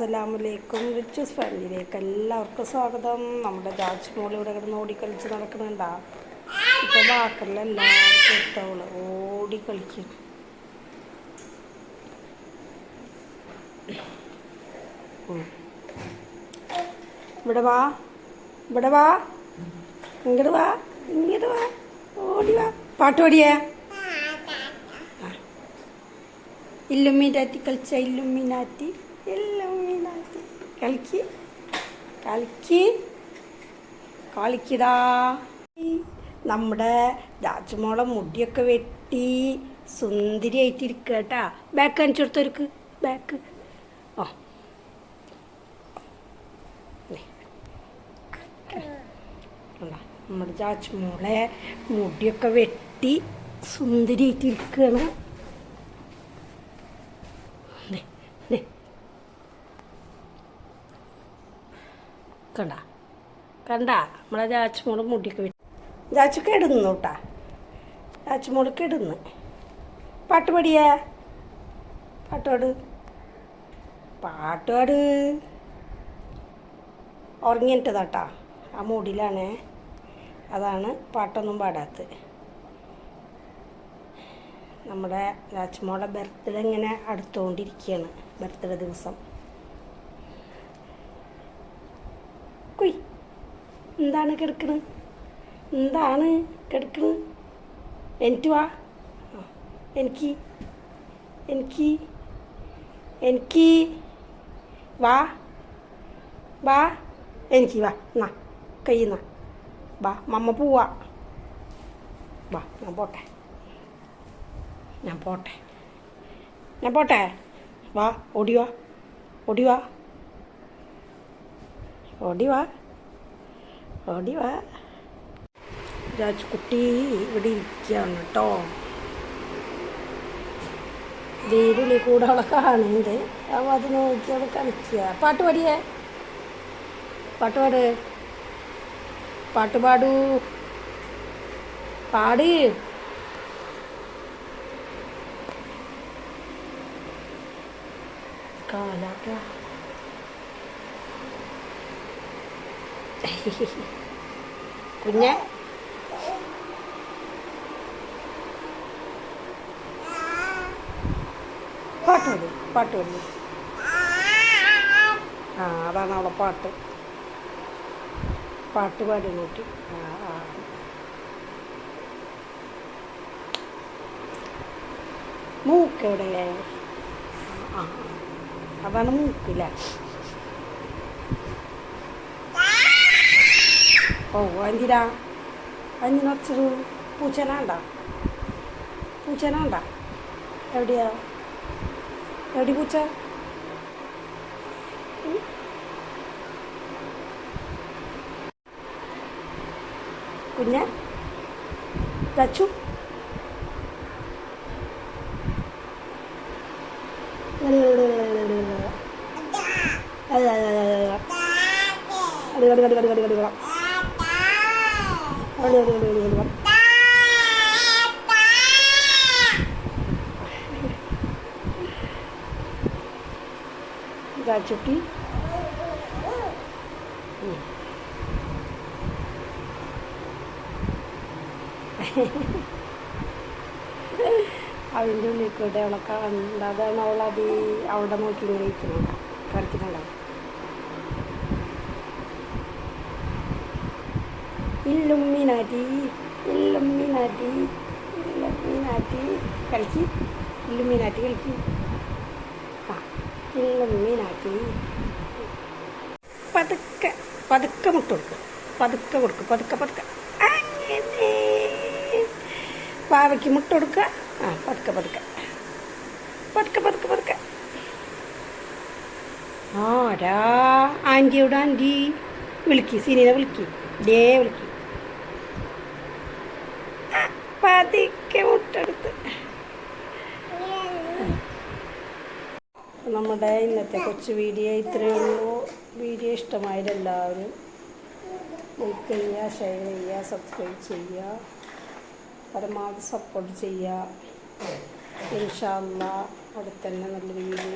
അസ്സലാമലൈക്കും റിച്ചസ് ഫാമിലിയിലേക്ക് എല്ലാവർക്കും സ്വാഗതം. നമ്മുടെ ജാജ് മോൾ ഇവിടെ കിടന്ന് ഓടിക്കളിച്ച് നടക്കുന്നുണ്ടാ? ഇപ്പൊ ബാക്കറിൽ എല്ലാവർക്കും എത്തവൾ ഓടിക്കളിക്കും ഇവിടെ വാ. ഇവിടെ വാ. ഇങ്ങോട്ട് വാ. ഇങ്ങോട്ട് വാ. ഓടി വാ. പാട്ട് പാടിയേ? ഇല്ലുമിനാറ്റി കളിച്ച ഇല്ലുമീനാറ്റി. കളിക്ക്. കളിക്ക്. കളിക്കടാ. നമ്മുടെ രാജമോളെ മുടിയൊക്കെ വെട്ടി സുന്ദരിയായിട്ടിരിക്കുക കേട്ടാ. ബാക്ക് കാണിച്ചു കൊടുത്തവർക്ക് ബാക്ക് ഓ? നമ്മുടെ ചാച്ചുമോളെ മുടിയൊക്കെ വെട്ടി സുന്ദരിയായിട്ടിരിക്കുകയാണ് കണ്ട? കണ്ട? നമ്മളെ ചാച്ചുമോൾ മുടിക്ക് വിട്ടു ചാച്ചു കിടന്നു കേട്ടാ ചാച്ചുമോൾ കിടന്ന് പാട്ട് പാടിയാ? പാട്ടോട്. പാട്ടോട്. ഉറങ്ങിയിട്ടതാട്ടാ. ആ മൂടിയിലാണേ. അതാണ് പാട്ടൊന്നും പാടാത്തത്. നമ്മുടെ രാജ്മോളെ ബർത്ത്ഡേ ഇങ്ങനെ അടുത്തുകൊണ്ടിരിക്കുകയാണ് ബർത്ത്ഡേ ദിവസം. എന്താണ് കിടക്കണ്? എന്താണ് കിടക്കണ്? എനിക്ക് വാ. എനിക്ക് എനിക്ക് എനിക്ക് വാ വാ എനിക്ക് വാ. എന്നാ കയ്യുന്ന വാ മമ്മ പോവാ. വാ ഞാൻ പോട്ടെ. ഞാൻ പോട്ടെ. ഞാൻ പോട്ടെ. വാ ഓടിവാ ഓടിവാ ഓടി വാ. ഓടി വാ. രാജ്കുട്ടി ഇവിടെ ഇരിക്കുകയാണ് കേട്ടോ. വീടിന് കൂടെ അവളെ കാണുന്നുണ്ട്. അപ്പോൾ അത് നോക്കി അവൾ കളിക്കുക. പാട്ട് പാടിയേ. പാട്ട് പാട്. പാട്ട് പാടൂ. പാട്. കാലാട്ട കുഞ്ഞെ? പാട്ട് പാടി പാട്ട് പാടി. ആ അതാണ് അവളെ പാട്ട്. പാട്ട് പാടി നോക്കി ആ മൂക്കെവിടെ? ആ. അതാണ് മൂക്കില്ല ഓ എന്തിനാ അതിനൊച്ചൊരു പൂച്ചനാണ്ട? പൂച്ചനാണ്ട? എവിടെയാ? എവിടെ പൂച്ച? ചുട്ടി. അതിന്റെ ഉള്ളിൽ കൂടെ അവളെ കണ്ട അതാണ് അവളത് അവിടെ നോക്കി ഇങ്ങനെ ഇരിക്കുന്നുണ്ടാവും കളിക്കുന്നുണ്ടാവും ഇല്ലുമ്മിനാറ്റി ഇല്ലുമ്മിനാറ്റി ഇല്ലുമ്മിനാറ്റി കളിക്ക്. ഇല്ലുമ്മിനാറ്റി കളിക്ക്. ആ ഇല്ലുമ്മിനാറ്റി പതുക്കെ പതുക്കെ മുട്ട കൊടുക്കും. പതുക്കെ കൊടുക്കും പതുക്കെ പതുക്കെ. അങ്ങനെ. പാവയ്ക്ക് മുട്ട കൊടുക്കുക ആ പതുക്കെ പതുക്കെ. പതുക്കെ പതുക്കെ പതുക്കെ. ആരാ? ആന്റിയോട് ആന്റി. വിളിക്ക് സീനിനെ വിളിക്ക്. ഡേ വിളിക്ക് ആ, പതുക്കെ മുട്ടെടുത്ത്. നമ്മുടെ ഇന്നത്തെ കൊച്ചു വീഡിയോ ഇത്രയേ ഉള്ളൂ. വീഡിയോ ഇഷ്ടമായാലും എല്ലാവരും ലൈക്ക് ചെയ്യുക ഷെയർ ചെയ്യുക സബ്സ്ക്രൈബ് ചെയ്യുക. പരമാവധി സപ്പോർട്ട് ചെയ്യുക. ഇൻഷാല്ല അവിടെ തന്നെ നല്ലൊരു വീഡിയോ